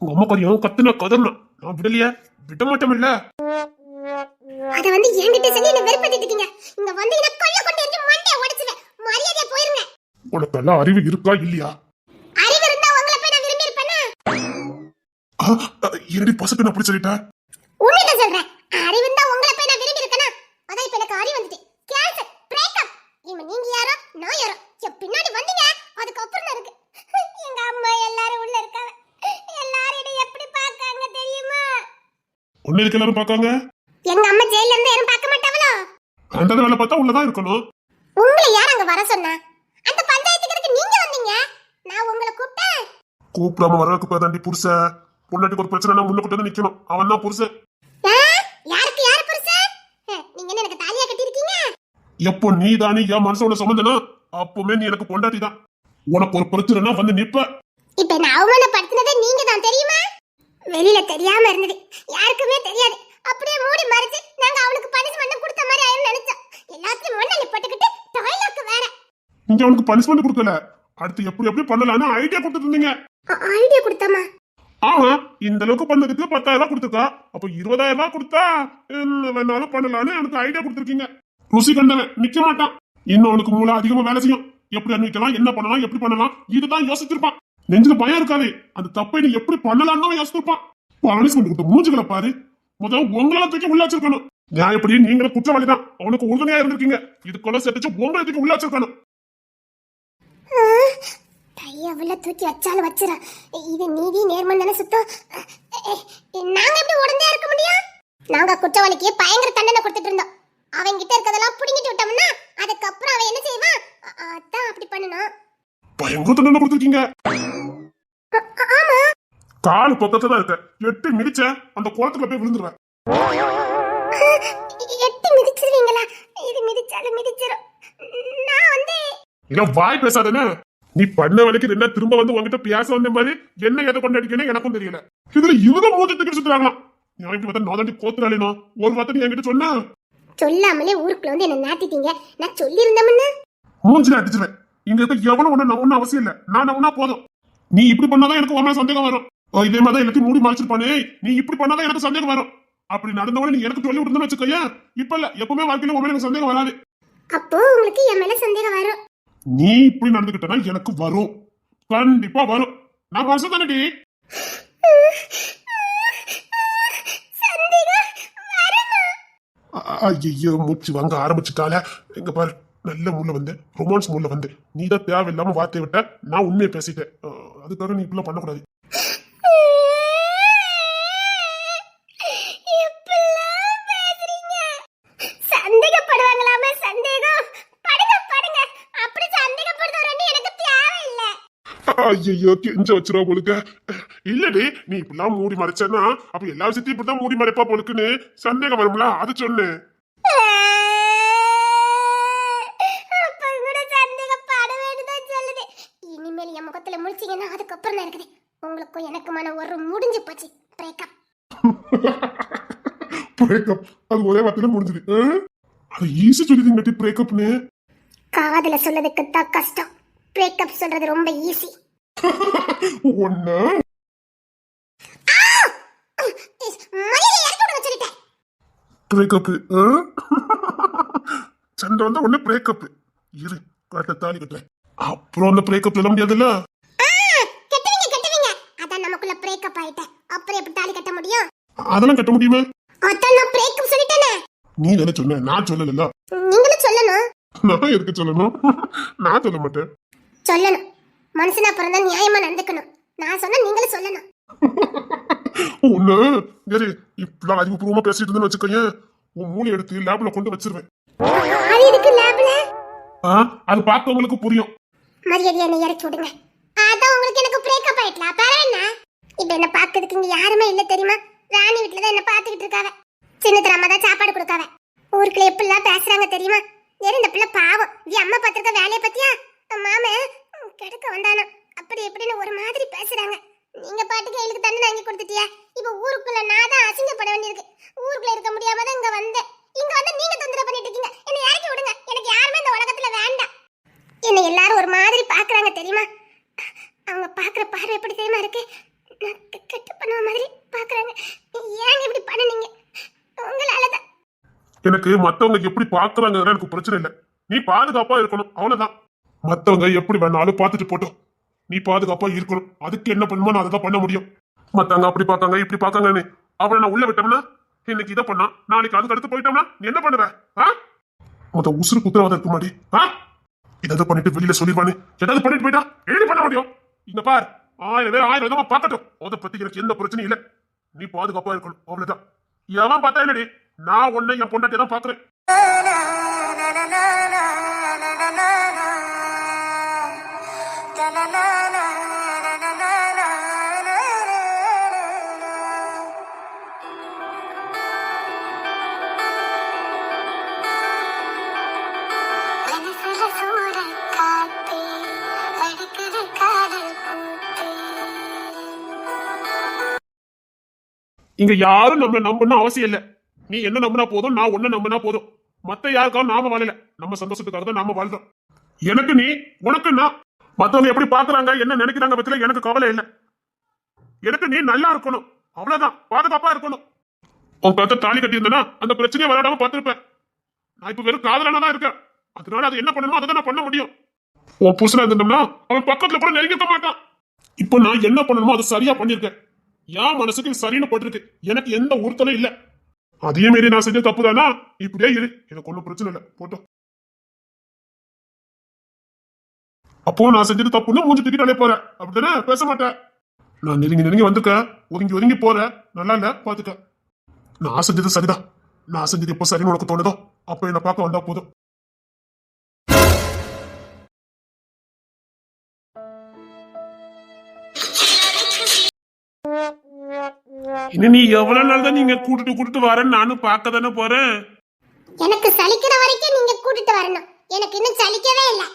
உங்க அம்மா கொஞ்சம் கத்துனா கதறணும் நான் விடலையா. விட மாட்டோம்ல அத வந்து என்கிட்ட சொல்லி என்ன வெறுப்பேத்திட்டு இருக்கீங்க. இங்க வந்தீங்கன்னா கொல்ல கொண்டு எரிஞ்சு மண்டைய உடைச்சுவேன் மரியாதையா போயிருங்க. உனக்கு எல்லாம் அறிவு இருக்கா இல்லையா? அறிவு இருந்தா உங்களை போய் நான் விரும்பி இருப்பேனா என்னடி பசக்கு நான் அப்படி சொல்லிட்டேன் உண்மைதான் சொல்றேன். அறிவு இருந்தா உங்களை போய் நான் விரும்பி இருக்கேனா அதான் இப்ப எனக்கு அறிவு வந்துட்டு. கேன்சர் பிரேக்கப் இவன் நீங்க யாரோ நான் யாரோ என் பின்னாடி வந்தீங்க அதுக்கப்புறம் தான் இருக்கு எங்க அம்மா எல்லாரும் உள்ள இருக்காங்க எல்லாரும் என்னை எப்படி பார்க்காங்க தெரியுமா ஒன்னு இருக்கு எல்லாரும் பார்க்காங்க? எங்க அம்மா ஜெயில இருந்து யாரும் பார்க்க மாட்டாங்களோ? அந்த வேலை பார்த்தா உள்ளதான் இருக்கணும். உங்களை யார் அங்க வர சொன்னா? அந்த பஞ்சாயத்துக்கு நீங்க வந்தீங்க? நான் உங்களை கூப்பிட்டேன். கூப்பிடாம வரக்கு போதாண்டி புருஷன். பொண்டாட்டிக்கு ஒரு பிரச்சனை முன்ன கூட்டு நிக்கணும். அவன் தான் புருஷன்? யாருக்கு யார் புருஷன்? நீங்க எனக்கு தாலியா கட்டியிருக்கீங்க? எப்போ நீ தானே என் மனசோட சுமந்தனா? அப்பவுமே நீ எனக்கு பொண்டாட்டி தான் உனக்கு ஒரு பிரச்சனைனா வந்து நிப்ப. இப்ப என்ன அவமானப்படுத்தினதே நீங்க தான் தெரியுமா? வெளியில தெரியாம இருந்தது. யாருக்குமே தெரியாது. அப்படியே மூடி மறைச்சு நாங்க அவனுக்கு பனிஷ்மெண்ட் கொடுத்த மாதிரி ஆயிரும் நினைச்சோம். எல்லாத்தையும் மண்ணள்ளி போட்டுக்கிட்டு டாய்லெட் வேற. நீங்க அவனுக்கு பனிஷ்மெண்ட் கொடுக்கல. அடுத்து எப்படி எப்படி பண்ணலாம்னு ஐடியா கொடுத்துட்டு இருந்தீங்க. ஐடியா கொடுத்தமா ஆமா இந்த அளவுக்கு பண்ணதுக்கு பத்தாயிரம் ரூபாய் கொடுத்துருக்கா? அப்ப இருபதாயிரம் ரூபாய் கொடுத்தா வேணாலும் பண்ணலாம்னு எனக்கு ஐடியா கொடுத்துருக்கீங்க. ருசி கண்டவன் நிக்க மாட்டான். இன்னும் அவனுக்கு மூளை அதிகமா வேலை செய்யும். எப்படி அனுப்பிக்கலாம் என்ன பண்ணலாம் எப்படி பண்ணலாம் இதுதான் யோசிச்சிருப்பான். நெஞ்சில பயம் இருக்காது. அந்த தப்பை நீ எப்படி பண்ணலாம்னு யோசிச்சிருப்பான் பனிஷ்மெண்ட் கொடுத்த மூஞ்சுகளை பாரு. முதல்ல உங்களால தூக்கி உள்ள வச்சிருக்கணும். நான் எப்படி நீங்களும் குற்றவாளி தான் அவனுக்கு உறுதுணையா இருந்திருக்கீங்க. இதுக்குள்ள சேர்த்துச்சு உங்களை தூக்கி உள்ள வச்சிருக்கணும். கைய உள்ள தூக்கி வச்சாலும் வச்சிர. இது நீதி நேர்மன் தானே சுத்தம். நாங்க எப்படி உடந்தே இருக்க முடியும்? நாங்க குற்றவாளிக்கு பயங்கர தண்டனை கொடுத்துட்டு இருந்தோம். அவன் கிட்ட இருக்கதெல்லாம் புடிங்கிட்டு விட்டோம்னா அதுக்கப்புறம் அவன் என்ன செய்வான்? அதான் அப்படி பண்ணணும் பயங்கர தண்டனை கொடுத்துருக்கீங்க. கால் பக்கத்துல தான் இருக்க எட்டு மிதிச்ச அந்த குளத்துக்குள்ள போய் விழுந்துருவேன். எட்டி மிதிச்சிருவீங்களா? இது மிதிச்சாலும் மிதிச்சிரும். நான் வந்து இல்ல வாய் பேசாதேன்னு. நீ பண்ண வேலைக்கு ரெண்டா திரும்ப வந்து உங்ககிட்ட பேச வந்த மாதிரி என்ன எதை கொண்டு அடிக்கணும் எனக்கும் தெரியல. இதுல இவங்க மூஞ்ச தூக்கி சுத்துறாங்களாம். இப்படி பார்த்தா நான் தாண்டி கோத்துறாளேனோ? ஒரு வார்த்தை நீ என்கிட்ட சொன்னா? சொல்லாமலே ஊருக்குள்ள வந்து என்ன நாட்டிட்டீங்க நான் சொல்லி மூஞ்சில அடிச்சிருவேன். இங்க இருக்க எவனும் ஒண்ணு நான் ஒண்ணும் அவசியம் இல்ல. நான் ஒண்ணா போதும். நீ இப்படி பண்ணாதான் எனக்கு உண்மையா சந்தேகம் வரும். இதே மாதிரி எல்லாத்தையும் மூடி மறைச்சிருப்பானே. நீ இப்படி பண்ணாதான் எனக்கு சந்தேகம் வரும். அப்படி நடந்தவன நீ எனக்கு சொல்லி விட்டுன்னு வச்சுக்கோயேன் இப்ப இல்ல எப்பவுமே வாழ்க்கையில உண்மையில எனக்கு சந்தேகம் வராது. அப்போ உங்களுக்கு என் மேல சந்தேகம் வரும். நீ இப்படி நடந்துகிட்டனா எனக்கு வரும். கண்டிப்பா வரும். நான் மனசு தானடி ஐயோ மூச்சு வாங்க ஆரம்பிச்சுட்டால எங்க பாரு நல்ல மூல வந்து ரொமான்ஸ் மூல வந்து. நீ தான் தேவையில்லாம வார்த்தை விட்ட நான் உண்மையை பேசிட்டேன். அதுக்காக நீ இப்படிலாம் பண்ணக்கூடாது. ஐயோ கெஞ்ச வச்சிருவா போலுக்க. இல்லடி நீ இப்படிலாம் மூடி மறைச்சேன்னா அப்ப எல்லா விஷயத்தையும் இப்படிதான் மூடி மறைப்பா போலுக்குன்னு சந்தேகம் வரும்ல அது சொன்னேன் அப்ப கூட சந்தேகப்பட வேண்டியதான் சொல்லுது இனிமேல் என் முகத்துல முழிச்சீங்கன்னா அதுக்கப்புறம் தான் இருக்குது உங்களுக்கும் எனக்குமான ஒரு முடிஞ்சு போச்சு பிரேக்கப் பிரேக்கப் அது ஒரே வார்த்தையில முடிஞ்சது? அது ஈஸி சொல்லிடுங்க பிரேக்கப்னு காதல சொல்லதுக்கு தான் கஷ்டம். பிரேக்கப் சொல்றது ரொம்ப ஈஸி சொல்லிட்டேன் பிரேக்கப் சண்டை வந்தா உடனே பிரேக்கப் இரு கட்ட தாலி கட்டுறேன். அப்புறம் அந்த பிரேக்கப் சொல்ல முடியாதுல்ல? கட்டுவீங்க கட்டுவீங்க. அதான் நமக்குள்ள பிரேக்கப் ஆயிட்டேன். அப்புறம் எப்படி தாலி கட்ட முடியும்? அதெல்லாம் கட்ட முடியுமா? அதான் நான் பிரேக்கப் சொல்லிட்டேனே. நீ தானே சொன்ன நான் சொல்லல நீங்களும் சொல்லணும். நான் எதுக்கு சொல்லணும்? நான் சொல்ல மாட்டேன். சொல்லணும். மனுஷனா பிறந்தா நியாயமா நடந்துக்கணும். நான் சொன்னா நீங்களும் சொல்லணும். ஒண்ணு சரி இப்படிலாம் அறிவுபூர்வமா பேசிட்டு இருந்தேன்னு வச்சுக்கோயேன் உன் மூளை எடுத்து லேப்ல கொண்டு வச்சிருவேன். அது எதுக்கு லேப்ல ஆ, அது பார்த்தவங்களுக்கு புரியும். மரியாதையா என்னை இறக்கி விடுங்க. அதான் உங்களுக்கு எனக்கு பிரேக்கப் ஆயிட்டலாம் பரவாயில்ல என்ன? இப்ப என்ன பாக்குறதுக்கு இங்க யாருமே இல்ல தெரியுமா? ராணி வீட்டுல தான் என்ன பாத்துக்கிட்டு இருக்காவ. சின்னத்துல அம்மா தான் சாப்பாடு கொடுக்காவ. ஊருக்குள்ள எப்படிலாம் பேசுறாங்க தெரியுமா? வேற இந்த பிள்ளை பாவம். நீ அம்மா பாத்திருக்க வேலையை பத்தியா மாம கிடக்க வந்தானா? அப்படி எப்படின்னு ஒரு மாதிரி பேசுறாங்க. நீங்க பாட்டுக்கு எங்களுக்கு தண்ணி வாங்கி கொடுத்துட்டியா? இப்ப ஊருக்குள்ள நான் தான் அசிங்கப்பட வேண்டியிருக்கு. ஊருக்குள்ள இருக்க முடியாம தான் இங்க வந்தேன். இங்க வந்து நீங்க தொந்தரவு பண்ணிட்டு இருக்கீங்க. என்னை இறக்கி விடுங்க. எனக்கு யாருமே இந்த உலகத்துல வேண்டாம். என்ன எல்லாரும் ஒரு மாதிரி பாக்குறாங்க தெரியுமா? அவங்க பாக்குற பார்வை எப்படி தெரியுமா இருக்கு? நான் கெட்டு பண்ண மாதிரி பார்க்குறாங்க. ஏன் இப்படி பண்ணுனீங்க? உங்களால எனக்கு மத்தவங்க எப்படி பாக்குறாங்க எனக்கு பிரச்சனை இல்லை. நீ பாதுகாப்பா இருக்கணும். அவ்வளவுதான். மத்தவங்க எப்படி வேணாலும் பார்த்துட்டு போட்டோம். நீ பாதுகாப்பா இருக்கணும். அதுக்கு என்ன பண்ணுமோ நான் அதை பண்ண முடியும். மத்தவங்க அப்படி பாக்காங்க இப்படி பாக்காங்கன்னு அவளை நான் உள்ள விட்டோம்னா இன்னைக்கு இதை பண்ணா நாளைக்கு அதுக்கு அடுத்து போயிட்டோம்னா நீ என்ன பண்ணுவ? ஆ? மொத்த உசுறு குத்துறவா இருக்கு மாடி ஆ? ஏதாவது பண்ணிட்டு வெளியில சொல்லிடுவானு ஏதாவது பண்ணிட்டு போயிட்டா எழுதி பண்ண முடியும்? இந்த பார். ஆயிரம் பேர் ஆயிரம் விதமா பார்க்கட்டும் அதை பத்தி எனக்கு எந்த பிரச்சனையும் இல்ல நீ பாதுகாப்பா இருக்கணும் அவ்வளவுதான் எவன் பார்த்தா இல்லடி நான் ஒண்ணு என் பொண்டாட்டி தான் பாக்குறேன் மனசுல இங்க யாரும் நம்மள நம்பணும்னு அவசியம் இல்ல. நீ என்ன நம்பினா போதும் நான் உன்ன நம்பினா போதும். மத்த யாருக்காவும் நாம வாழல. நம்ம சந்தோஷத்துக்காக தான் நாம வாழ்றோம். எனக்கு நீ உனக்கு நான். மத்தவங்க எப்படி பாக்குறாங்க என்ன நினைக்கிறாங்க பத்தில எனக்கு கவலை இல்லை. எனக்கு நீ நல்லா இருக்கணும். அவ்வளவுதான். பாதுகாப்பா இருக்கணும். உன் கருத்தை தாலி கட்டி இருந்தனா அந்த பிரச்சனையை விளையாடாம பார்த்துருப்பேன். நான் இப்ப வெறும் காதலானா தான் இருக்கேன். அதனால அது என்ன பண்ணணுமோ அதை தான் நான் பண்ண முடியும். உன் புருஷனா இருந்தோம்னா அவன் பக்கத்துல கூட நெருங்கிக்க மாட்டான். இப்போ நான் என்ன பண்ணணுமோ அதை சரியா பண்ணிருக்கேன் என் மனசுக்கு சரின்னு போட்டிருக்கு? எனக்கு எந்த உறுத்தலும் இல்ல. அதே மாரி நான் செஞ்ச தப்பு தானா இப்படியே இரு. எனக்கு ஒன்றும் பிரச்சனை இல்ல. போட்டோம் அப்போ நான் செஞ்சது தப்புன்னு மூஞ்சி தூக்கிட்டாலே போறேன் அப்படித்தானே? பேச மாட்டேன் நான் நெருங்கி நெருங்கி வந்திருக்கேன் ஒதுங்கி ஒதுங்கி போறேன் நல்லா இல்ல? பாத்துக்க. நான் செஞ்சது சரிதான். நான் செஞ்சது எப்போ சரின்னு உனக்கு தோணுதோ அப்போ என்ன பார்க்க வந்தா போதும். இன்னும் நீ எவ்வளவு நாள் தான் நீங்க கூட்டிட்டு கூட்டிட்டு வரேன்னு நானும் பார்க்க தானே போறேன். எனக்கு சலிக்கிற வரைக்கும் நீங்க கூட்டிட்டு வரணும். எனக்கு இன்னும் சலிக்கவே இல்லை.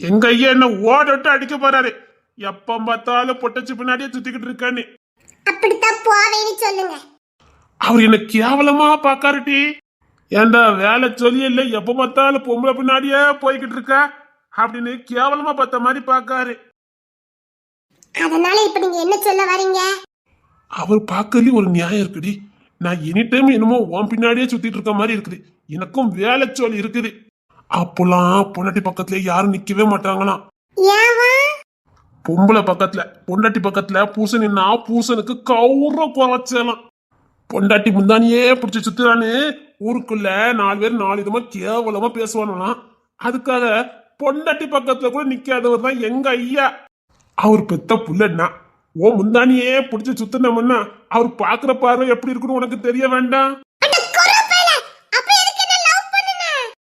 எங்க ஐயா என்ன ஓட விட்டு அடிக்க போறாரு. எப்ப பார்த்தாலும் பொட்டச்சு பின்னாடியே சுத்திக்கிட்டு இருக்கான்னு அப்படித்தான் போவேன்னு சொல்லுங்க. அவர் என்ன கேவலமா பாக்காருட்டி ஏண்டா வேலை சொல்லி இல்ல எப்ப பார்த்தாலும் பொம்பளை பின்னாடியே போய்கிட்டு இருக்கா. அப்படின்னு கேவலமா பார்த்த மாதிரி பாக்காரு அதனால இப்ப நீங்க என்ன சொல்ல வரீங்க? அவர் பார்க்கறதுலயும் ஒரு நியாயம் இருக்குடி. நான் எனி டைம் என்னமோ உன் பின்னாடியே சுத்திட்டு இருக்க மாதிரி இருக்குது. எனக்கும் வேலை சொல்லி இருக்குது. அப்போலாம் பொண்டாட்டி பக்கத்துல யாரும் நிக்கவே மாட்டாங்களாம் பொம்பளை பக்கத்துல பொண்டாட்டி பக்கத்துல பூசன் நின்னா பூசனுக்கு கௌர குறைச்சலாம் பொண்டாட்டி முந்தானியே பிடிச்சி சுத்துறான்னு ஊருக்குள்ள நாலு பேர் நாலு விதமா கேவலமா பேசுவானாம் அதுக்காக பொண்டாட்டி பக்கத்துல கூட நிக்காதவர் தான் எங்க ஐயா? அவர் பெத்த புள்ளன்னா ஓ முந்தானியே பிடிச்சி சுத்துனோம்னா அவர் பாக்குற பார்வை எப்படி இருக்குன்னு உனக்கு தெரிய வேண்டாம்.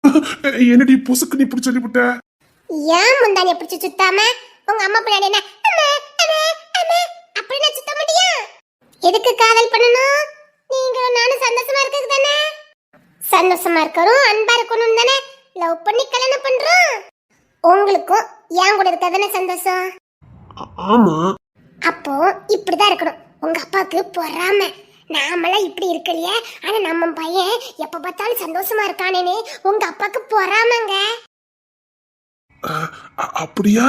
என்னடி புசுக்கு நீ இப்படி சொல்லிவிட்ட? ஏன் முந்தானிய பிடிச்சு சுத்தாம? உங்க அம்மா பின்னாடி என்ன அம்மா அப்படின்னு சுத்த முடியும் எதுக்கு காதல் பண்ணணும்? நீங்க நானும் சந்தோஷமா இருக்கிறது தானே? சந்தோஷமா இருக்கணும் அன்பா இருக்கணும் தானே லவ் பண்ணி கல்யாணம் பண்றோம். உங்களுக்கும் என் கூட இருக்கிறது சந்தோஷம்? ஆ- ஆமா. அப்போ இப்படிதான் இருக்கணும். உங்க அப்பாவுக்கு பொறாம. நாமெல்லாம் இப்படி இருக்கலையே. ஆனா நம்ம பையன் எப்ப பார்த்தாலும் சந்தோஷமா இருக்கானேன்னு உங்க அப்பாவுக்கு பொறாமங்க. அப்படியா?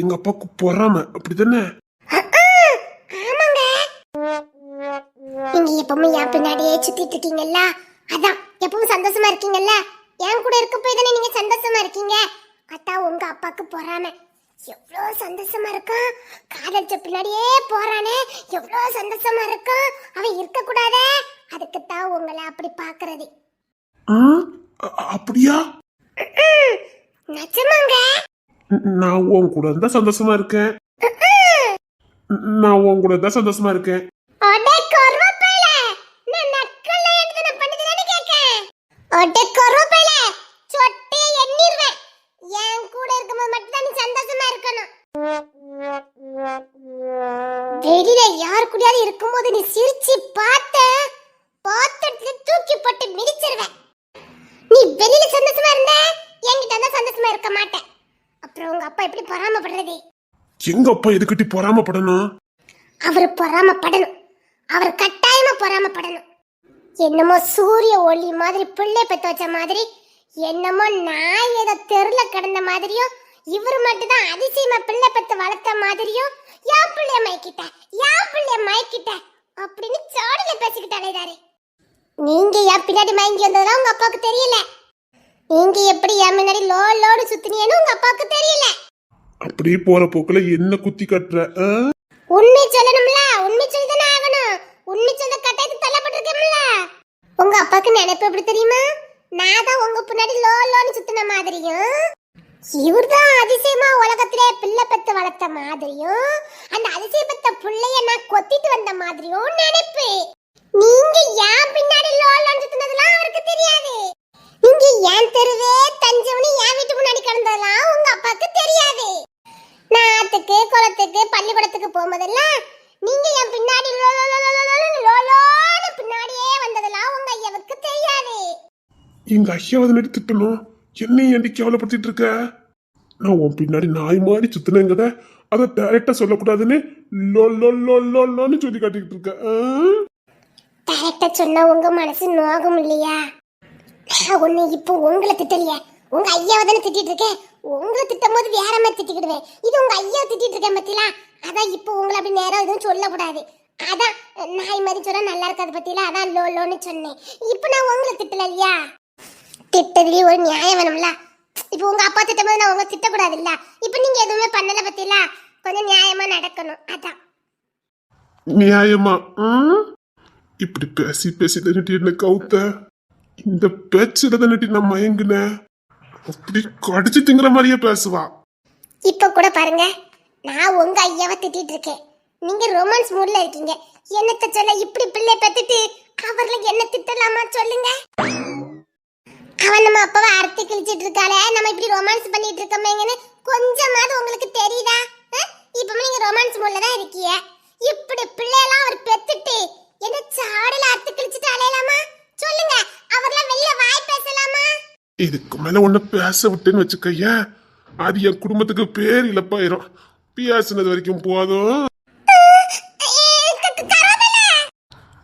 எங்க அப்பாவுக்கு பொறாம. அப்படிதானே? ஆமாங்க. நீங்க எப்பவும் என் பின்னாடியே சுத்திட்டு இருக்கீங்கல்ல? அதான். எப்பவும் சந்தோஷமா இருக்கீங்கல்ல? என் கூட இருக்க போய் தானே நீங்க சந்தோஷமா இருக்கீங்க? அதான் உங்க அப்பாக்கு பொறாம. எவ்வளோ சந்தோஷமா இருக்கான் காதலிச்ச பின்னாடியே போறானே. எவ்வளோ சந்தோஷமா இருக்கான் அவன் இருக்க கூடாதே. அதுக்கு தான் உங்களை அப்படி பாக்குறது அப்படியா? நிஜமாங்க. நான் உன் கூட இருந்தா சந்தோஷமா இருக்கேன். நான் உன் கூட தான் சந்தோஷமா இருக்கேன். அடே கருவேப்பில நான் நக்கல்ல எடுத்து நான் பண்ணதுதானே கேக்கேன் அடே கருவேப்பில சொட்டே எண்ணிருவேன் என் கூட இருக்கும்போது மட்டும் தான் நீ சந்தோஷமா இருக்கணும். வெளியில யார் கூடயாவது இருக்கும்போது நீ சிரிச்சு பார்த்த பாத்திரத்துல தூக்கி போட்டு மிதிச்சிருவேன். நீ வெளியில சந்தோஷமா இருந்த என்கிட்ட தான் சந்தோஷமா இருக்க மாட்டேன். அப்புறம் உங்க அப்பா எப்படி பொறாமப்படுறது? எங்க அப்பா எதுக்கிட்டி பொறாமப்படணும்? அவர் பொறாமப்படணும். அவர் கட்டாயமா பொறாமப்படணும். என்னமோ சூரிய ஒளி மாதிரி பிள்ளை பெத்து வச்ச மாதிரி என்னமோ நான் ஏதோ தெருல கிடந்த மாதிரியும் இவர் மட்டும் தான் அதிசயமா பிள்ளை பெத்து வளர்த்த மாதிரியும் யா பிள்ளைய மயக்கிட்ட யா பிள்ளைய மயக்கிட்ட அப்படின்னு சாடில பேசிக்கிட்டு அலைதாரு நீங்க என் பின்னாடி மயங்கி வந்ததெல்லாம் உங்க அப்பாவுக்கு தெரியல. நீங்க எப்படி என் முன்னாடி லோ லோடு சுத்தினீங்கன்னு உங்க அப்பாவுக்கு தெரியல. அப்படியே போற போக்குல என்ன குத்தி கட்டுற? உண்மை சொல்லணும்ல உண்மை சொல்லி தானே ஆகணும். உண்மை சொல்ல கட்டாயத்துக்கு தள்ளப்பட்டிருக்கேன்ல உங்க அப்பாவுக்கு நினைப்பு எப்படி தெரியுமா? நான் தான் உங்க பின்னாடி லோ லோன்னு சுத்தின மாதிரியும் இவர் தான் அதிசயமா உலகத்திலே பிள்ளை பெத்து வளர்த்த மாதிரியும் அந்த அதிசயப்பத்த பிள்ளைய நான் கொத்திட்டு வந்த மாதிரியும் நினைப்பேன். நீங்க ஏன் பின்னாடி லோ லோன் சுத்தினதெல்லாம் அவருக்கு தெரியாது. நீங்க ஏன் தெருவே தஞ்சம்னு என் வீட்டு முன்னாடி கிடந்ததெல்லாம் உங்க அப்பாவுக்கு தெரியாது. நாட்டுக்கு குளத்துக்கு பள்ளிக்கூடத்துக்கு போகும்போதெல்லாம் நீங்க என் பின்னாடி லோ லோ லோலோன்னு பின்னாடியே வந்ததெல்லாம் உங்க ஐயாவுக்கு தெரியாது. எங்க ஐயாவை தானே திட்டணும். என்னையும் ஏண்டி கேவலப்படுத்திட்டு இருக்க? நான் உன் பின்னாடி நாய் மாதிரி சுத்தினேங்கத அதை டேரக்டா சொல்லக்கூடாதுன்னு லோ லோ லோ லோ லோன்னு சொல்லி காட்டிக்கிட்டு இருக்க. ஆ? சொன்னா உங்க மனசு நோகம் இல்லையா? ஒண்ணு இப்போ உங்களை திட்டலையே. உங்க ஐயாவை தானே திட்டிட்டு இருக்கேன் உங்களை திட்டும் போது வேற மாதிரி திட்டிக்கிடுவேன். இது உங்க ஐயாவை திட்டிட்டு இருக்கேன் பத்திலா அதான் இப்போ உங்களை அப்படி நேரம் எதுவும் சொல்லக்கூடாது. அதான் நாய் மாதிரி சொன்னா நல்லா இருக்காது பத்திலா அதான் லோ லோன்னு சொன்னேன். இப்போ நான் உங்களை திட்டல இல்லையா? திட்டதுலயே ஒரு நியாயம் வேணும்ல? இப்போ உங்க அப்பா திட்டும் போது நான் உங்க திட்டக்கூடாது இல்ல இப்போ நீங்க எதுவுமே பண்ணல பத்திலா கொஞ்சம் நியாயமா நடக்கணும். அதான். நியாயமா? இப்படி பேசி பேசி தானட்டி என்ன கவுத்த? இந்த பேச்சுல தானட்டி நான் மயங்குனேன் அப்படி கடிச்சு திங்குற மாதிரியே பேசுவா. இப்போ கூட பாருங்க நான் உங்க ஐயாவை திட்டிட்டு இருக்கேன் நீங்க ரொமான்ஸ் மூட்ல இருக்கீங்க. என்னத்த சொல்ல இப்படி பிள்ளை பெத்துட்டு அவர்ல என்ன திட்டலாமா சொல்லுங்க? அவன் நம்ம அப்பாவை அறுத்து கிழிச்சிட்டு இருக்காளே? நம்ம இப்படி ரொமான்ஸ் பண்ணிட்டு இருக்கோமேங்கன்னு கொஞ்சமாவது உங்களுக்கு தெரியுதா? அஹ்? நீங்க ரொமான்ஸ் மூட்ல தான் இருக்கீங்க இப்படி பிள்ளையெல்லாம் அவர் பெத்துட்டு என்ன சாடல அறுத்து கிழிச்சிட்டு அலையலாமா? சொல்லுங்க. அவர்லாம் வெளிய வாய் பேசலாமா? இதுக்கு மேல உன்னை பேச விட்டுன்னு வச்சுக்கய்யா அது என் குடும்பத்துக்கு பேர் இழப்பாயிரும். பேசுனது வரைக்கும் போதும்.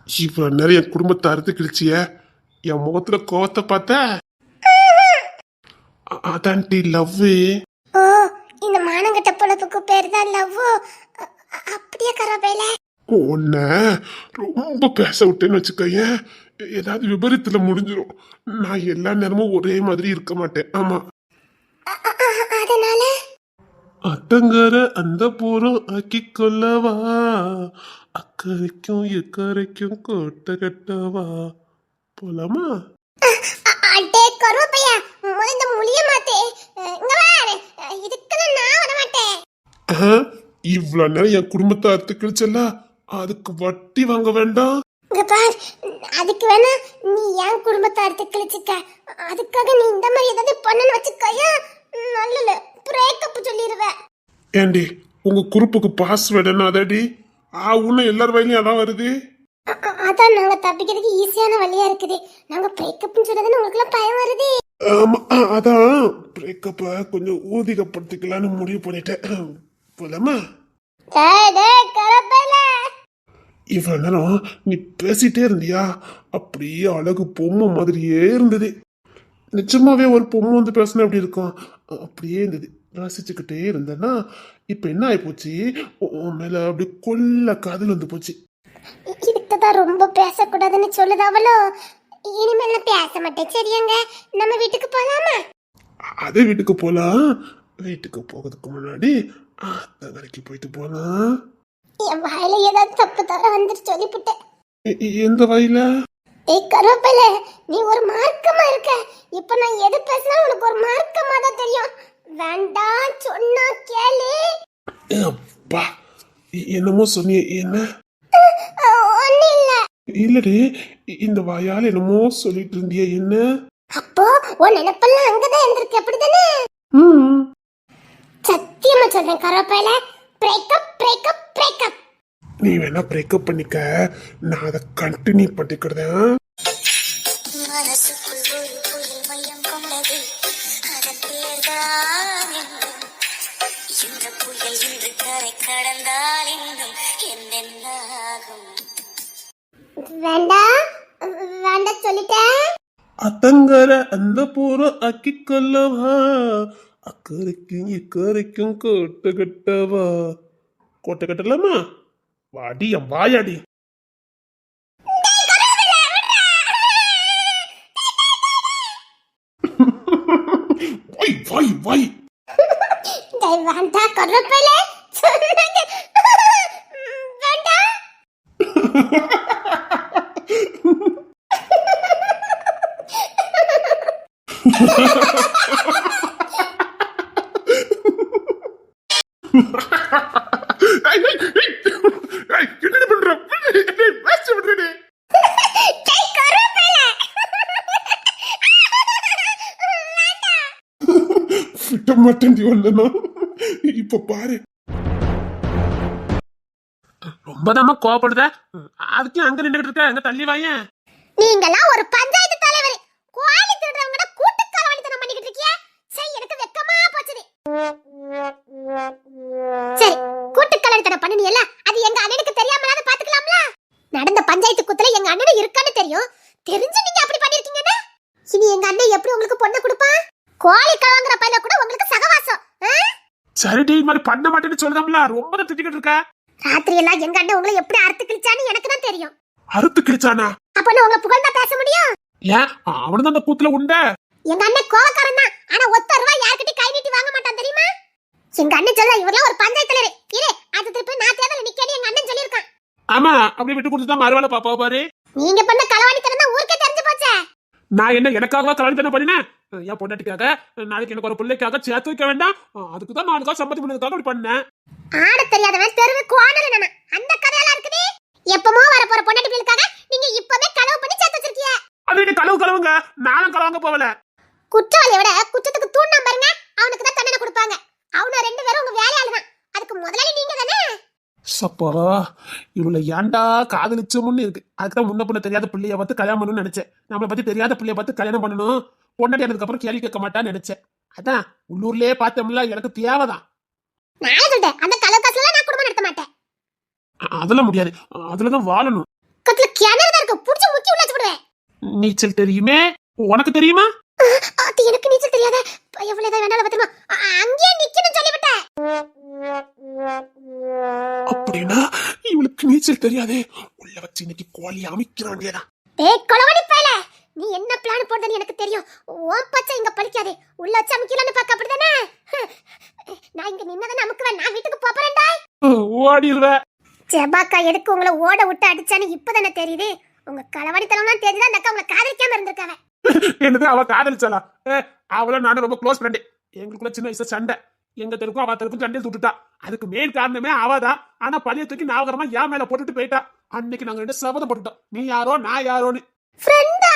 இவ்வளோ நிறைய நேரம் என் குடும்பத்தை அறுத்து கிழிச்சிய. என் முகத்துல கோவத்தை பார்த்தா? அதான்டி லவ் ஓ இந்த மானங்கட்ட பொழப்புக்கு பேர் தான் லவ் அப்படியே கராபேல உன்ன ரொம்ப பேச விட்டேன்னு வச்சுக்கைய. ஏதாவது விபரீத்துல முடிஞ்சிரும். நான் எல்லா நேரமும் ஒரே மாதிரி இருக்க மாட்டேன். ஆமா. அதனால? அத்தங்கர அந்த பூரம் ஆக்கி கொள்ளவா அக்கறைக்கும் இக்கரைக்கும் கோட்டை கட்டவா? போலாமா? அ- அடே கருப்பையா முத இந்த முழிய மாத்தே. இங்க அஹ், இதுக்கெல்லாம் நான் வர மாட்டேன். ஆஹ், இவ்வளவு நேரம் என் குடும்பத்தை அறுத்து கிழிச்சல அதுக்கு வட்டி வாங்க வேண்டாம். இங்க பார் அதுக்கு வேணா நீ என் குடும்பத்தை அடுத்து கிழிச்சுக்க அதுக்காக நீ இந்த மாதிரி ஏதாவது பண்ணனு வச்சுக்கயா? நல்லல பிரேக்கப் சொல்லிடுவேன் ஏண்டி உங்க குரூப்புக்கு பாஸ்வேர்டு என்ன அதடி ஆ உன்ன எல்லார் வயலையும் அதான் வருது. அதான் நாங்க தப்பிக்கிறதுக்கு ஈஸியான வழியா இருக்குது. நாங்க பிரேக்கப்னு சொல்றதுன்னு உங்களுக்கு எல்லாம் பயம் வருது. ஆமா அதான். பிரேக்கப்பை கொஞ்சம் ஊதிகப்படுத்திக்கலான்னு முடிவு பண்ணிட்டேன். போலாமா? டேய் டேய் கரப்பையில இவ்வளவு நேரம் நீ பேசிட்டே இருந்தியா? அப்படியே அழகு பொம்மை மாதிரியே இருந்தது. நிஜமாவே ஒரு பொம்மை வந்து பேசினா எப்படி இருக்கும்? அப்படியே இருந்தது. ரசிச்சுக்கிட்டே இருந்தேன்னா இப்ப என்ன ஆயிப்போச்சு உ- உன் மேல அப்படி கொல்ல காதல் வந்து போச்சு. இதுக்குதான் ரொம்ப பேசக்கூடாதுன்னு சொல்லுது அவளோ. இனிமேல் நான் பேச மாட்டேன். சரியாங்க? நம்ம வீட்டுக்கு போலாமா? அதே வீட்டுக்கு போலாம். வீட்டுக்கு போகிறதுக்கு முன்னாடி அந்த கடைக்கு போயிட்டு போலாம். என் வாயில ஏதாவது தப்பு தர வந்துட்டு சொல்லிவிட்டேன் எ- எந்த வயல? ஏய் கருவேப்பில நீ ஒரு மார்க்கமா இருக்க. இப்ப நான் எது பேசினாலும் உனக்கு ஒரு மார்க்கமா தான் தெரியும். வேண்டாம் சொன்னா கேளு. அப்பா எ- என்னமோ சொன்னியே என்ன? ஒண்ணு இல்ல. இல்லடி இந்த வாயால் என்னமோ சொல்லிட்டு இருந்தியே என்ன? அப்போ உன் நினைப்பெல்லாம் அங்கதான் இருந்திருக்கு அப்படிதானே? ம் சத்தியமா சொல்றேன் கருவேப்பில. பிரேக்கப் பிரேக்கப் பிரேக்கப் நீ வேணா பிரேக்கப் பண்ணிக்க. நான் அதை கண்டினியூ இந்த புயல் இன்று கரை கடந்தால் இன்னும் என்னென்ன ஆகும் வேண்டாம் வேண்டாம் சொல்லிட்டேன். அத்தங்கர அந்த பூரம் அக்கிக்கல்லவா அக்கறைக்கும் இக்கறைக்கும் கோட்டை கட்டவா? கோட்டை கட்டலாமா? வாடி என் வாயாடி. வாய் வாய் வாய். வேண்டாம் ஏய், ஏய், பண்ற விட்ட இப்ப பாரு ரொம்பதாம்மா கோவப்படுத. அதுக்கு அங்க நின்றுகிட்டு இருக்க அங்க தள்ளி வாயேன். நீங்கெல்லாம் ஒரு பஞ்சாயத்து தெரியும். தெரிஞ்சு நீங்க அப்படி பண்ணிருக்கீங்கன்னா? இனி எங்க அண்ணன் எப்படி உங்களுக்கு பொண்ணு கொடுப்பான் கோழி கலவாங்குற பையல கூட உங்களுக்கு சகவாசம்? சரிடி இது மாதிரி பண்ண மாட்டேன்னு சொல்லுதாம்ல ரொம்ப தான் திட்டிக்கிட்டு இருக்க. ராத்திரி எல்லாம் எங்க அண்ணன் உங்களை எப்படி அறுத்து கிழிச்சான்னு எனக்கு தான் தெரியும். அறுத்து கிழிச்சானா? அப்ப நான் உங்களை புகழ்ந்தா பேச முடியும்? ஏன்? அவனு தான் அந்த கூத்துல உண்ட. எங்க அண்ணன் கோவக்காரன் தான். ஆனா ஒத்த ரூபா யார்கிட்ட கை நீட்டி வாங்க மாட்டான் தெரியுமா? எங்க அண்ணன் சொல்ல இவரெல்லாம் ஒரு பஞ்சாயத்து தலைவர். இரு அது திருப்பி நான் தேர்தல் நிக்கணும் எங்க அண்ணன் சொல்லியிருக்கான். ஆமா அப்படியே விட்டு கொடுத்து தான் மறுவேலை பாப்பா பாரு. நீங்க பண்ண களவாணித்தனம் தான் ஊருக்கே தெரிஞ்சு போச்சே. நான் என்ன எனக்காக கல்யாணம் பண்ணினேன்? என் பொண்டாட்டிக்காக நாளைக்கு எனக்கு ஒரு பிள்ளைக்காக சேர்த்து வைக்க வேண்டாம். அதுக்கு தான் நாளுக்காக சம்மதி பண்ணதுக்காக அப்படி பண்ணேன். ஆட தெரியாதவன் தெருவு கோணல் நானா? அந்த கதையெல்லாம் இருக்குது எப்பமோ வர போற பொண்டாட்டி பிள்ளைக்காக நீங்க இப்பவே களவு பண்ணி சேர்த்து வச்சிருக்கீங்க அது என்ன கலவு கலவுங்க நானும் கலவாங்க போகல. குற்றவாளியை விட குற்றத்துக்கு தூண்டாம பாருங்க அவனுக்கு தான் தண்டனை கொடுப்பாங்க. அவன ரெண்டு பேரும் உங்க வேலையாளு தான் அதுக்கு முதலாளி நீங்க தானே சப்பா இவளை ஏன்டா காதலிச்சோம்னு இருக்கு. அதுக்கு தான் முன்ன பின்ன தெரியாத பிள்ளைய பார்த்து கல்யாணம் பண்ணணும்னு நினைச்சேன். நம்மளை பத்தி தெரியாத பிள்ளைய பார்த்து கல்யாணம் பண்ணணும். பொண்டாட்டி ஆனதுக்கு அப்புறம் கேள்வி கேட்க மாட்டான்னு நினைச்சேன். அதான் உள்ளூர்லயே பார்த்தோம்ல எனக்கு தேவைதான். அதெல்லாம் முடியாது. அதுலதான் வாழணும். நீச்சல் தெரியுமே? உனக்கு தெரியுமா? எனக்கு நீச்சல் தெரியாத. எவ்வளவு வேணாலும் பத்திரமா அங்கேயே நிக்கணும் சொல்லிவிட்டேன். அப்படின்னா இவளுக்கு நீச்சல் தெரியாதே. உள்ள வச்சு இன்னைக்கு கோழி அமைக்கிற வேண்டியதான் டேய் கொலவடி பயல. நீ என்ன பிளான் போடுறதுன்னு எனக்கு தெரியும். ஓம் பச்சை இங்க பலிக்காதே உள்ள வச்சு அமுக்கலான்னு பார்க்க அப்படிதானே? நான் இங்க நின்னதானே அமுக்குவேன். நான் வீட்டுக்கு போறேன்டா ஓடிடுவ ஜெபாக்கா எதுக்கு உங்களை ஓட விட்டு அடிச்சான்னு இப்பதானே தெரியுது. உங்க களவாடித்தனம்லாம் தெரியுதா அந்த அக்கா உங்களை காதலிக்காம இருந்திருக்காவ. என்னது அவ காதலிச்சாளா? அவளும் நானும் ரொம்ப க்ளோஸ் ஃப்ரெண்டு எங்களுக்குள்ள சின்ன வயசு சண்டை. எங்க தெருக்கும் அவ தெருக்கும் சண்டையை சுட்டுட்டா அதுக்கு மெயின் காரணமே அவதான். ஆனா பழைய தூக்கி நாகரமா என் மேல போட்டுட்டு போயிட்டா. அன்னைக்கு நாங்க ரெண்டு சபதம் போட்டுட்டோம். நீ யாரோ நான் யாரோன்னு. ஃப்ரெண்டா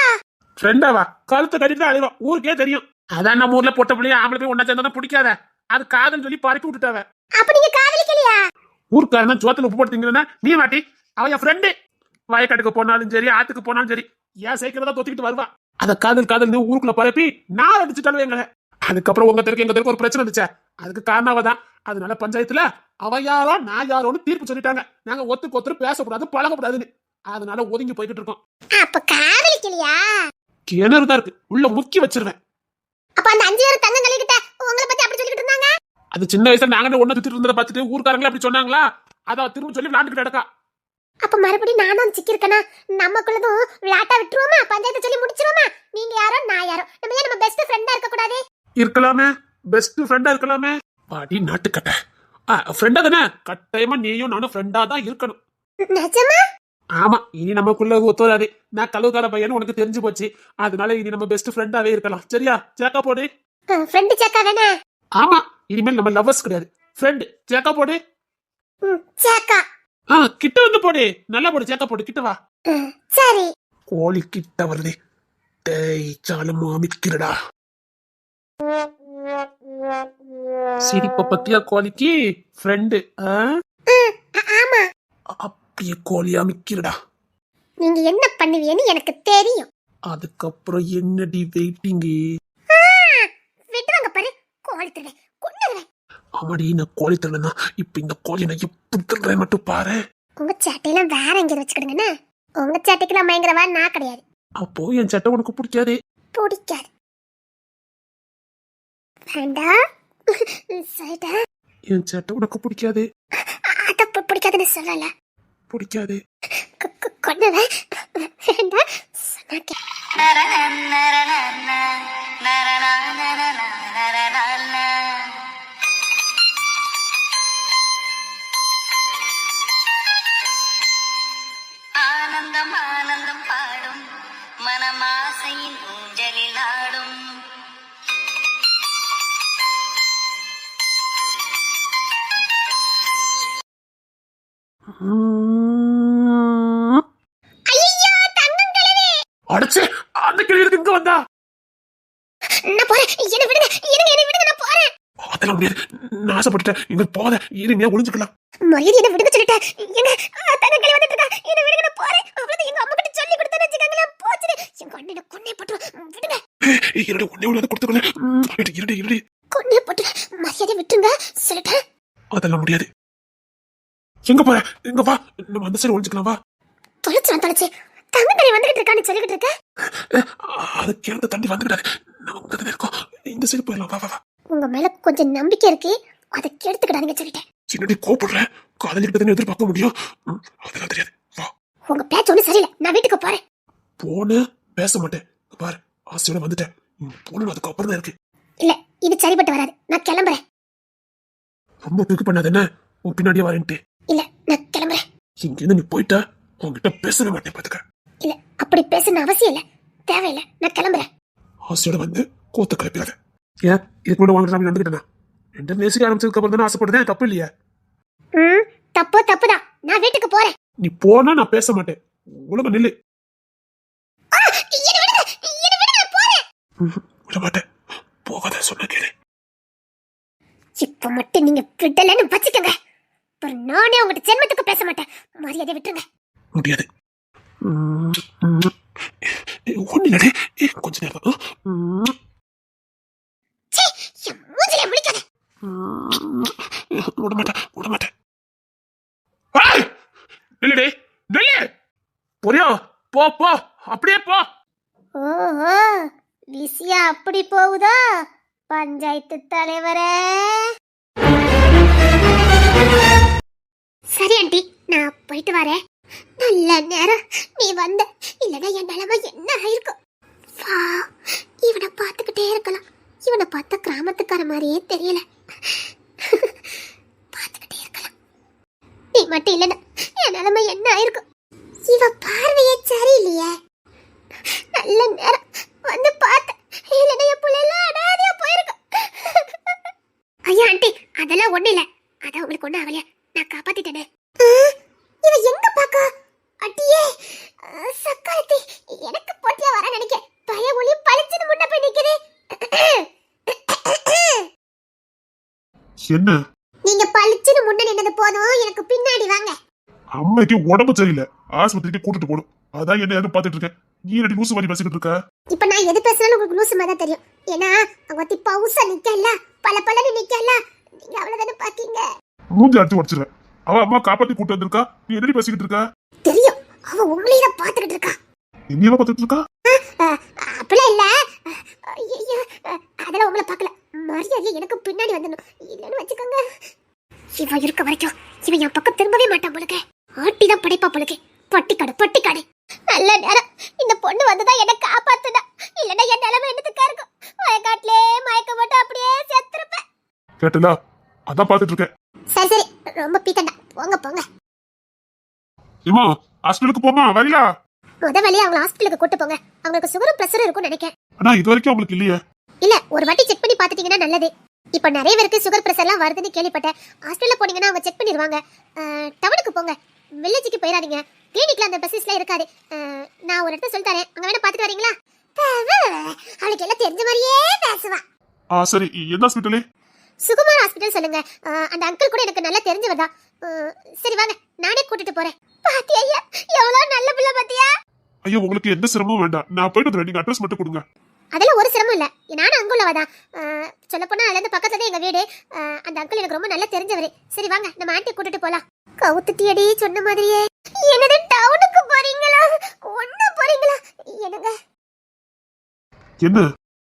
ஃப்ரெண்டாவா கழுத்தை கட்டிட்டு அழிவா. ஊருக்கே தெரியும். அதான் நம்ம ஊர்ல பொட்ட பிள்ளைய ஆம்பளை போய் ஒன்னா சேர்ந்தா பிடிக்காத. அது காதல் சொல்லி பறக்கி விட்டுட்டாவ. அப்ப நீங்க காதலிக்கலையா? ஊருக்காரன் சோத்துல உப்பு போட்டு நீ மாட்டி. அவ என் ஃப்ரெண்டு வயக்காட்டுக்கு போனாலும் சரி ஆத்துக்கு போனாலும் சரி ஏன் சைக்கிள் தான் தொத்திக்கிட்டு வருவா. அத காதல் காதல் ஊருக்குள்ள பரப்பி நான் அடிச்சுட்டாலும் எங்களை. அதுக்கப்புறம் உங்க தெருக்கு எங்க தெருக்கு ஒரு பிரச்சனை இருந்துச்சே அதுக்கு காரணம் தான் அதனால பஞ்சாயத்துல அவ யாரோ நான் யாரோன்னு தீர்ப்பு சொல்லிட்டாங்க. நாங்க ஒத்துக்கு ஒருத்தர் பேசக்கூடாது பழகக்கூடாதுன்னு. அதனால ஒதுங்கி போய்கிட்டு இருக்கோம். அப்ப காதலிக்கலையா? கிணறு தான் இருக்கு. உள்ள முக்கி வச்சிருவேன். அப்ப அந்த அஞ்சு பேரும் தங்கம் கழிக்கிட்ட உங்களை பத்தி அப்படி சொல்லிட்டு இருந்தாங்க? அது சின்ன வயசுல நாங்க ஒண்ணு சுத்திட்டு இருந்ததை பார்த்துட்டு ஊர்க்காரங்களே அப்படி சொன்னாங்களா? அத திரும்ப சொல்லி விளாண்டுக்கிட்டு கிடக்கா. அப்ப மறுபடியும் நானும் சிக்கிருக்கனா நமக்குள்ளதும் விளையாட்டா விட்டுருவோமா? பஞ்சாயத்து சொல்லி முடிச்சிருவோமா? நீங்க யாரோ நான் யாரோ? நம்ம ஏன் நம்ம பெஸ்ட் ஃப்ரெண்டா இருக்க கூடாது இருக்கலாமே. பெஸ்ட் ஃப்ரெண்டா இருக்கலாமே? பாடி நாட்டுக்கட்ட ஃப்ரெண்டா தானே? கட்டாயமா நீயும் நானும் ஃப்ரெண்டா தான் இருக்கணும். நிஜமா? ஆமா இனி நமக்குள்ள ஒத்துவராது. நான் கழுவுக்கார பையன் உனக்கு தெரிஞ்சு போச்சு. அதனால இனி நம்ம பெஸ்ட் ஃப்ரெண்டாவே இருக்கலாம். சரியா? சேக்கா போடு. ஃப்ரெண்டு சேக்கா வேணா ஆமா இனிமேல் நம்ம லவ்வர்ஸ் கிடையாது. ஃப்ரெண்ட் சேக்கா போடு. சேக்கா ஆ கிட்ட வந்து போடு. நல்லா போடு சேக்கா போடு. கிட்ட வா. சரி. கோழி கிட்ட வருது. டேய் சாலமு அமைக்கிறடா சிரிப்ப பத்தியா கோழிக்கு? ஃப்ரெண்டு ஆமா. அப்படியே கோழி அமைக்கிறடா நீங்க என்ன பண்ணுவீங்கன்னு எனக்கு தெரியும். அதுக்கப்புறம் என்னடி வெயிட்டிங்கு ஆ, விட்டுவாங்க பாரு. கோழி திருவேன் கொண்டுருவேன் ஆமாடி நான் கோழி தரலனா இப்ப இந்த கோழி நான் எப்படி தர்றேன் மட்டும் பாரு. உங்க சேட்டையெல்லாம் வேற எங்க வச்சுக்கிடுங்கண்ணா உங்க சேட்டைக்கு நான் பயங்கரவா நான் கிடையாது. அப்போ என் சட்டை உனக்கு பிடிக்காது? பிடிக்காது. வேண்டாம் சரிடா என் சட்டை உனக்கு பிடிக்காது அத பி- பிடிக்காதுன்னு சொல்லல பிடிக்காது கொ- கொ- கொன்னுவேன் வேண்டாம் சொன்னா கே- நரண நரண நரண நரண நரண மனம் அடைச்சு அந்த கிளி இங்க வந்தா. நான் போறேன். என்ன விடுங்க. இருங்க என்ன விடுங்க. நான் போறேன். அதெல்லாம் முடியாது. நான் ஆசைப்பட்டுட்டேன் இங்க போத இருமையா ஒளிஞ்சுக்கலாம். மரியாதை என்ன விடுங்க சொல்லிட்டேன். எங்க தங்கம் கிழவி வந்துட்டு இருக்கா. என்ன விடுங்க நான் போறேன். அவ்வளவு எங்க அம்மா கிட்ட சொல்லி கொடுத்தேன்னு வச்சுக்கோங்களேன். போச்சு. எங்க அண்ணனை கொன்னே போட்டு விடுங்க. இரண்டு ஒன்னே ஒன்று கொடுத்துக்கல இரண்டு இரண்டு. கொன்னே போட்டு மரியாதை விட்டுருங்க சொல்லிட்டேன். அதெல்லாம் முடியாது. எங்க போற? எங்க வா. நம்ம அந்த சைடு ஒளிஞ்சுக்கலாம். வா. இருக்கான்னு சொல்லிக்கிட்டு இருக்க? அது கிழந்த தண்ணி நம்ம தானே இருக்கோம். இந்த சைடு போயிடலாம். வா வா வா. உங்க மேல கொஞ்சம் நம்பிக்கை இருக்கு. அதை கெடுத்துக்கிடாதீங்க சொல்லிட்டேன். சின்னடி கோபப்படுறேன். காதல் இருக்கிறதுன்னு எதிர்பார்க்க முடியும். அதெல்லாம் தெரியாது. வா. உங்க பேச்சு ஒண்ணு சரியில்லை. நான் வீட்டுக்கு போறேன். போன பேச மாட்டேன். பாரு ஆசையோட வந்துட்டேன். போன அதுக்கப்புறம் தான் இருக்கு. இல்ல இது சரிப்பட்டு வராது. நான் கிளம்புறேன். ரொம்ப பிக்கு பண்ணாத என்ன? உன் பின்னாடியே வரேன்ட்டு. இல்ல நான் கிளம்புறேன். இங்க இருந்து நீ போயிட்டா உன்கிட்ட பேசவே மாட்டேன் பாத்துக்க. இல்ல அப்படி பேசணும் அவசியம் இல்ல. தேவையில்லை நான் கிளம்புறேன். ஆசையோட வந்து கோத்த கிளப்பிடாத. ஏன் இதுக்கு முன்னாடி வாங்க நடந்துக்கிட்டேனா? ரெண்டு நேசிக்க ஆரம்பிச்சதுக்கு அப்புறம் தானே ஆசைப்படுறேன் தப்பு இல்லையா? ம் தப்பு தப்புதான். நான் வீட்டுக்கு போறேன். நீ போனா நான் பேச மாட்டேன். உலக நில்லு. நான் விட மாட்டேன். போகாத சொன்ன கேளு. இப்ப மட்டும் நீங்க விடலன்னு வச்சுக்கோங்க. அப்புறம் நானே உங்ககிட்ட ஜென்மத்துக்கு பேச மாட்டேன். மரியாதை விட்டுருங்க. முடியாது. ஒன்னு இல்லடே கொஞ்ச நேரம். தான். ம், சீ, என் மூஞ்சிலே முழிக்காத. ம், விட மாட்டேன் விட மாட்டேன். நில்லுடி நில்லு புரியா போ போ அப்படியே போ. ஓஹோ விஷயம் அப்படி போகுதா? பஞ்சாயத்து தலைவரே. சரி ஆண்டி நான் போயிட்டு வரேன். நல்ல நேரம். நீ வந்த. இல்லைன்னா என் நிலைமை என்ன ஆயிருக்கும்? வா. இவனை பார்த்துக்கிட்டே இருக்கலாம். இவனை பார்த்தா கிராமத்துக்கார மாதிரியே தெரியல. பார்த்துக்கிட்டே இருக்கலாம். நீ மட்டும் இல்லைன்னா என் நிலைமை என்ன ஆயிருக்கும்? இவ பார்வையே சரியில்லையே. நல்ல நேரம். வந்து பார்த்தேன் இல்லைன்னா என் பிள்ளைலாம் அனாதையா போயிருக்கும். ஐயா ஆண்டி அதெல்லாம் ஒண்ணு இல்ல. அதான் உங்களுக்கு ஒண்ணு ஆகலையா. நான் காப்பாத்திட்டேனே. இவ எங்க பாக்கா? அட்டியே சக்காலத்தி எனக்கு போட்டியா வர நினைக்க பய ஒளி பளிச்சுன்னு முன்ன போய் நிக்குது. என்ன? நீங்க பளிச்சுன்னு முன்ன நின்னது போதும் எனக்கு பின்னாடி வாங்க. அம்மைக்கு உடம்பு சரியில்லை. ஆஸ்பத்திரிக்கு கூட்டிட்டு போடும் அதான் என்ன எதுவும் பாத்துட்டு இருக்கேன். நீ ரெடி லூசு மாதிரி பேசிக்கிட்டு இருக்க? இப்ப நான் எது பேசினாலும் உங்களுக்கு லூசு மாதிரி தெரியும். ஏன்னா ஒத்தி பவுசா நிக்கல பல பலன்னு நிக்கல. நீங்க அவ்வளவுதானே பாக்கீங்க? மூஞ்சி அடிச்சு உடச்சிருவேன். அவ அம்மா காப்பாத்தி கூட்டு வந்திருக்கா? நீ என்னடி பேசிக்கிட்டு இருக்க? தெரியும். அவ உங்களையே தான் பாத்துக்கிட்டு இருக்கா. என்னையெல்லாம் பார்த்துட்டு இருக்கா? அப்படிலாம் இல்ல. அதெல்லாம் உங்களை பார்க்கல. மரியாதை எனக்கு பின்னாடி வந்துடணும். இல்லைன்னு வச்சுக்கோங்க. இவன் இருக்க வரைக்கும் இவன் என் பக்கம் திரும்பவே மாட்டான் போலுக்கு. ஆட்டி தான் படைப்பா போலுக்கு. பட்டிக்காடு பட்டிக்காடு. நல்ல நேரம். இந்த பொண்ணு வந்துதான் என்ன காப்பாத்துனா இல்லைன்னா என் நிலைமை என்னத்துக்கா இருக்கும்? வயக்காட்டிலே மயக்க மட்டும் அப்படியே செத்துருப்பேன். கேட்டல அதான் பாத்துட்டு இருக்கேன். சரி சரி. ரொம்ப பீத்தண்டா போங்க போங்க. ஏமா ஹாஸ்பிட்டலுக்கு போமா வரீங்களா முத வழியா அவங்கள ஹாஸ்பிட்டலுக்கு கூட்டு போங்க. அவங்களுக்கு சுகரும் பிரஷரும் இருக்கும்னு நினைக்கிறேன் ஆனா இது வரைக்கும் அவங்களுக்கு இல்லையே? இல்ல ஒரு வாட்டி செக் பண்ணி பாத்துட்டீங்கன்னா நல்லது. இப்ப நிறைய பேருக்கு சுகர் பிரஷர்லாம் வருதுன்னு கேள்விப்பட்டேன். ஹாஸ்பிட்டல்ல போனீங்கன்னா அவங்க செக் பண்ணிடுவாங்க. டவுனுக்கு போங்க. வில்லேஜுக்கு போயிடாதீங்க கிளினிக்ல அந்த பஸ்ஸஸ்லாம் இருக்காது. நான் ஒரு இடத்த சொல்லி தரேன். அங்க வேணா பாத்துட்டு வரீங்களா. அவளுக்கு எல்லாம் தெரிஞ்ச மாதிரியே பேசுவா. ஆ சரி. எந்த ஹாஸ்பிட்டலு சுகுமார் ஹாஸ்பிட்டல் சொல்லுங்க. அந்த அங்கிள் கூட எனக்கு நல்லா தெரிஞ்சவர் தான். சரி வாங்க நானே கூட்டிட்டு போறேன். பாத்தியா ஐயா எவ்வளவு நல்ல பிள்ளை பாத்தியா? ஐயோ உங்களுக்கு எந்த சிரமமும் வேண்டாம். நான் போயிட்டு வந்துடுறேன் நீங்க அட்ரஸ் மட்டும் கொடுங்க. அதெல்லாம் ஒரு சிரமம் இல்ல. நானும் அங்குள்ளவா தான். சொல்ல போனா அதுல இருந்து பக்கத்துல தான் எங்க வீடு. அந்த அங்கிள் எனக்கு ரொம்ப நல்லா தெரிஞ்சவர். சரி வாங்க நம்ம ஆண்டி கூட்டிட்டு போலாம். கவுத்துட்டியடி சொன்ன மாதிரியே. என்னது டவுனுக்கு போறீங்களா? ஒண்ணு போறீங்களா? என்னங்க? என்ன?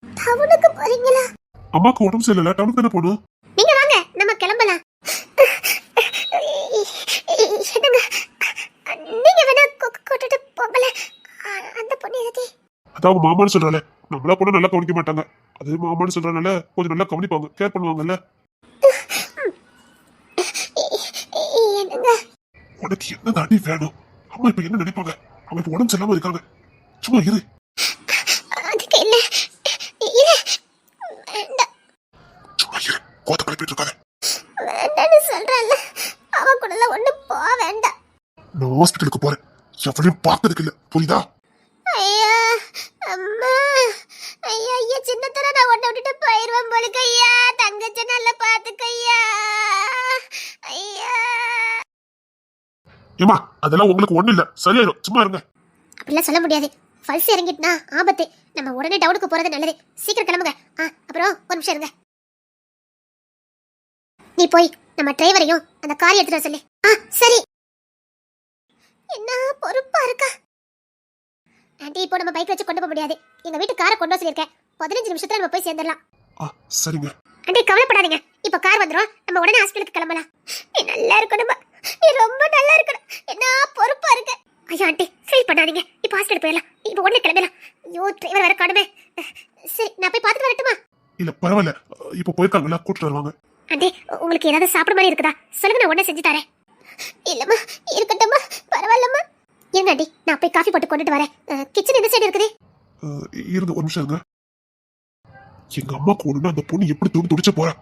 டவுனுக்கு போறீங்களா? அம்மாக்கு உடம்பு சரியில்லை டவுனுக்கு தானே போகணும்? நீங்க வாங்க நம்ம கிளம்பலாம். என்னங்க? நீங்க வேணா கூட்டிட்டு போங்கல அ- அந்த பொண்ணு எதுக்கு? அதான் மாமான்னு சொல்றாளே. நம்மளா பொண்ணு நல்லா கவனிக்க மாட்டாங்க. அது மாமான்னு சொல்றதுனால கொஞ்சம் நல்லா கவனிப்பாங்க. கேர் பண்ணுவாங்கல்ல. உனக்கு என்ன தாண்டி வேணும்? அம்மா இப்ப என்ன நினைப்பாங்க? அவங்க இப்ப உடம்பு சரியில்லாம இருக்காங்க. சும்மா இரு. ஹாஸ்பிட்டலுக்கு போறேன். எவளையும் பார்த்ததுக்கு இல்ல புரியுதா? ஐயா அம்மா. ஐயா ஐயா சின்னத்தர நான் உன்னை விட்டுட்டு போயிருவேன் போலுக்கு ஐயா. தங்கச்சி நல்லா பாத்துக்கையா ஐயா. ஏமா அதெல்லாம் உங்களுக்கு ஒண்ணு இல்ல. சரியாயிடும் சும்மா இருங்க. அப்படிலாம் சொல்ல முடியாது. பல்ஸ் இறங்கிட்டுனா ஆபத்து. நம்ம உடனே டவுனுக்கு போறது நல்லது. சீக்கிரம் கிளம்புங்க. ஆ அப்புறம் ஒரு நிமிஷம் இருங்க. நீ போய் நம்ம டிரைவரையும் அந்த கார் எடுத்துட்டு வர சொல்லு. ஆ சரி. என்ன பொறுப்பா இருக்கா? ஆண்டி இப்போ நம்ம பைக் வச்சு கொண்டு போக முடியாது. எங்க வீட்டு காரை கொண்டு வர சொல்லியிருக்கேன். பதினஞ்சு நிமிஷத்துல நம்ம போய் சேர்ந்துடலாம். ஆ சரிங்க. ஆண்டி கவலைப்படாதீங்க. இப்போ கார் வந்துரும். நம்ம உடனே ஹாஸ்பிட்டலுக்கு கிளம்பலாம். நீ நல்லா இருக்கணுமா? நீ ரொம்ப நல்லா இருக்கணும். என்ன பொறுப்பா இருக்க? ஐயா ஆண்டி ஃபீல் பண்ணாதீங்க. இப்போ ஹாஸ்பிட்டல் போயிடலாம். இப்போ உடனே கிளம்பலாம் ஐயோ டிரைவர் வேற காணுமே. சரி நான் போய் பார்த்துட்டு வரட்டுமா? இல்ல பரவாயில்ல. இப்ப போயிருக்காங்கல்ல கூட்டிட்டு வருவாங்க. ஆண்டி உங்களுக்கு ஏதாவது சாப்பிட மாதிரி இருக்குதா? சொல்லுங்க நான் உடனே செஞ்சு தரேன். இல்லம்மா இருக்கட்டும்மா பரவாயில்லம்மா. ஆண்டி நான் போய் காஃபி போட்டு கொண்டுட்டு வரேன். கிச்சன் எந்த சைடு இருக்குது? இருங்க ஒரு நிமிஷம் எங்க அம்மாக்கு ஒண்ணுன்னா அந்த பொண்ணு எப்படி துடி துடிச்ச போறா?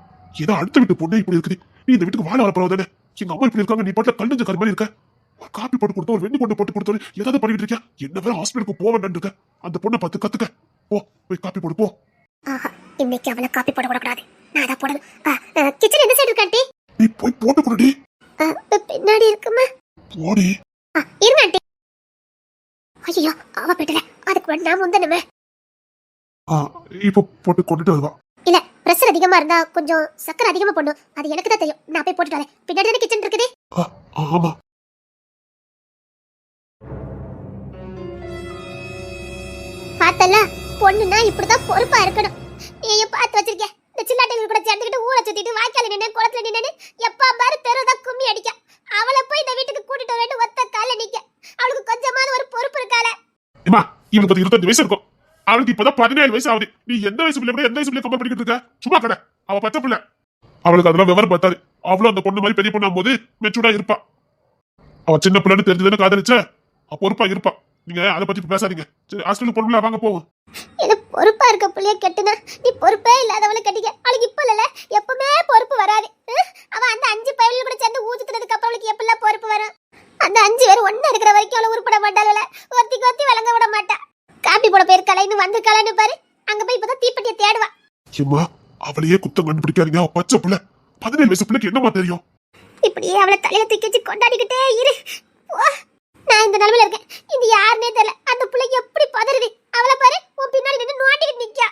ஏதோ அடுத்த வீட்டு பொண்ணே இப்படி இருக்குது. நீ இந்த வீட்டுக்கு வாழ வரப்போறவ தானே? எங்க அம்மா இப்படி இருக்காங்க நீ பாட்டுல கல் நெஞ்ச கரு மாதிரி இருக்க. ஒரு காப்பி போட்டு கொடுத்தோம் ஒரு வெண்ணி கொண்டு போட்டு கொடுத்தோம் ஏதாவது பண்ணிட்டு இருக்கியா? என்ன வேற ஹாஸ்பிட்டலுக்கு போக வேண்டாம் இருக்க. அந்த பொண்ணை பார்த்து கத்துக்க. போ போய் காப்பி போடு போ. ஆஹா இன்னைக்கு அவளை காப்பி போட கூடாது நான் அதை போடணும். கிச்சன் எந்த சைடு இருக்கு ஆண்டி? நீ போய் போட்டு கொடுடி பின்னாடி இருக்குமா? போடி. ஆ, இருங்க ஆண்டி. ஐயோ அவ போயிட்டல அதுக்கு முன்னாடி நான் முந்தனுமே இப்போ போட்டு கொண்டுட்டு வருவா. இல்ல பிரஷர் அதிகமா இருந்தா கொஞ்சம் சக்கரை அதிகமா போடணும். அது எனக்கு தான் தெரியும். நான் போய் போட்டுட்டு வரேன். பின்னாடி தானே கிச்சன் இருக்குது? ஆமா. பார்த்தல பொண்ணுனா இப்படிதான் பொறுப்பா இருக்கணும். நீயும் பார்த்து வச்சிருக்கேன் இந்த சில்லாட்டைகள் கூட சேர்ந்துக்கிட்டு ஊரை சுத்திட்டு வாய்க்கால நின்று குளத்துல நின்று எப்பா பாரு தெருதான் கும்மி அடிக்க. அவளை போய் இந்த வீட்டுக்கு கூட்டிட்டு வரேன்னு ஒத்த கால நிக்க. அவளுக்கு கொஞ்சமாவது ஒரு பொறுப்பு இருக்கால. ஏமா இவனுக்கு பத்தி இருபத்தஞ்சு வயசு இருக்கும். அவளுக்கு இப்பதான் பதினேழு வயசு ஆகுது. நீ எந்த வயசு பிள்ளை கூட எந்த வயசு பிள்ளை கம்பேர் பண்ணிக்கிட்டு இருக்க? சும்மா கடை. அவ பச்சை பிள்ளை. அவளுக்கு அதெல்லாம் விவரம் பார்த்தாரு. அவளும் அந்த பொண்ணு மாதிரி பெரிய பொண்ணு போது மெச்சூர்டா இருப்பா. அவ சின்ன பிள்ளைன்னு தெரிஞ்சதுன்னு காதலிச்ச? பொறுப்பா இருப்பா. நீங்க அதை பத்தி பேசாதீங்க. சரி ஹாஸ்பிட்டல் பொண்ணு வாங்க போவோம். பொறுப்பா இருக்க புள்ளைய கெட்டுனா நீ பொறுப்பே இல்லாதவளை கட்டிக்க. அவளுக்கு இப்ப இல்ல எப்பவுமே பொறுப்பு வராது. அவ அந்த அஞ்சு பயிர்கள் கூட சேர்ந்து ஊத்துனதுக்கு அப்புறம் அவளுக்கு எப்பெல்லாம் பொறுப்பு வரும்? அந்த அஞ்சு பேர் ஒண்ணா இருக்கிற வரைக்கும் அவளை உருப்பட மாட்டாள் ஒத்திக்கு ஒத்தி விளங்க விட மாட்டா. காப்பி போட போயிருக்காளா இன்னும் வந்திருக்காளான்னு பாரு. அங்க போய் இப்பதான் தீப்பெட்டியை தேடுவா. ஏம்மா அவளையே குத்தம் கண்டுபிடிக்காதீங்க. பச்சை பிள்ளை. பதினேழு வயசு பிள்ளைக்கு என்னமா தெரியும்? இப்படியே அவளை தலையில தூக்கி வச்சு கொண்டாடிக்கிட்டே இரு. நான் இந்த நிலைமையில இருக்கேன். இது யாருன்னே தெரியல. அந்த பிள்ளைக்கு எப்படி பதறுது? அவளை பாரு உன் பின்னாடி நின்று நோண்டிக்கிட்டு நிக்கா